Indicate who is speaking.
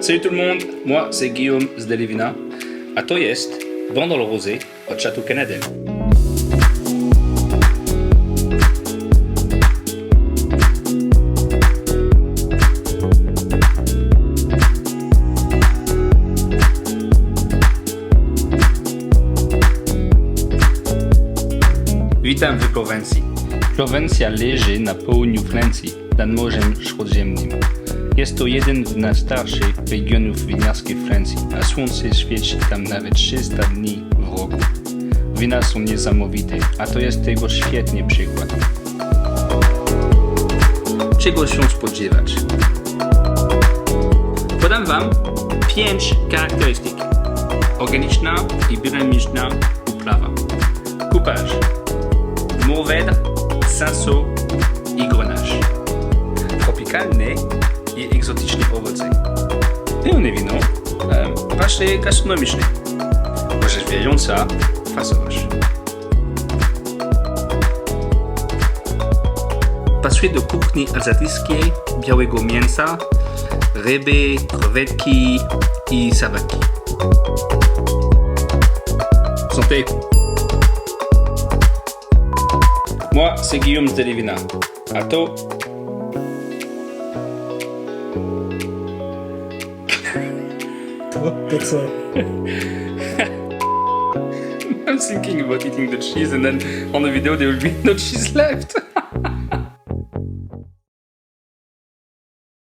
Speaker 1: Salut tout le monde, moi c'est Guillaume Zdelevina, à Toyest, vent dans le rosé, au Château Canadien. Vitam de Provenci. Provencia léger na pou New Flancy, dan môžem škodžem njim. Jest to jeden z najstarszych regionów winiarskich Francji, a słońce świeci tam nawet 300 dni w roku. Wina są niesamowite, a to jest tego świetny przykład. Czego się spodziewać? Podam Wam pięć charakterystyk. Organiczna i dynamiczna uprawa. Coupage. Mourvèdre, Cinsault i Grenache. Tropikalne i egzotyczne owoce. Pełne wino, e, właśnie gastronomiczne. Orzeźwiająca fasowość. Pasuje do kuchni azjatyckiej, białego mięsa, ryby, krewetki i sabaki. Santé! Moi, c'est Guillaume Zdelevina. A
Speaker 2: to... Co?
Speaker 1: I'm thinking about eating the cheese and then on the video there will be no cheese left.